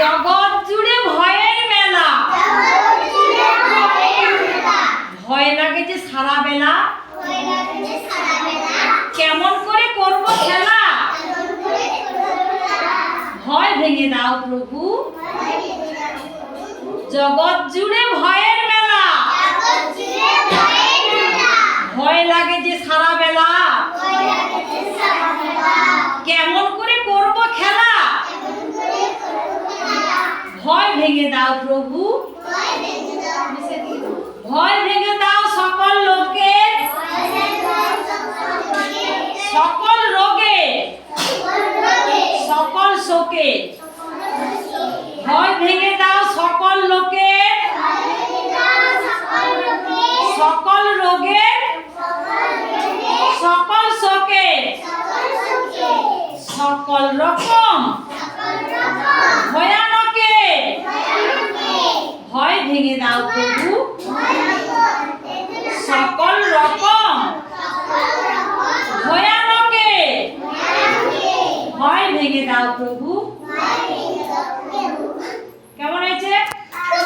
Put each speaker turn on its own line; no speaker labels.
জগৎ জুড়ে ভয়ের মেলা। ভয় লাগে যে সারা বেলা। কেমন করে করব খেলা? ভয় ভেঙে দাও প্রভু। জগৎ জুড়ে ভয়ের মেলা। ভয় লাগে যে সারা বেলা কেমন করে করব খেলা ভয় ভেঙে দাও প্রভু। ভয় ভেঙে দাও সকল লোকের সকল রোগে। সকল শোকে। ভয় ভেঙে দাও সকল লোকের সকল রোগের সকল শোকে। সকল রকম ভয়ানকে ভয় ভেঙে দাও প্রভু। সকল রকম ভয়ানকে ভয় ভেঙে দাও প্রভু।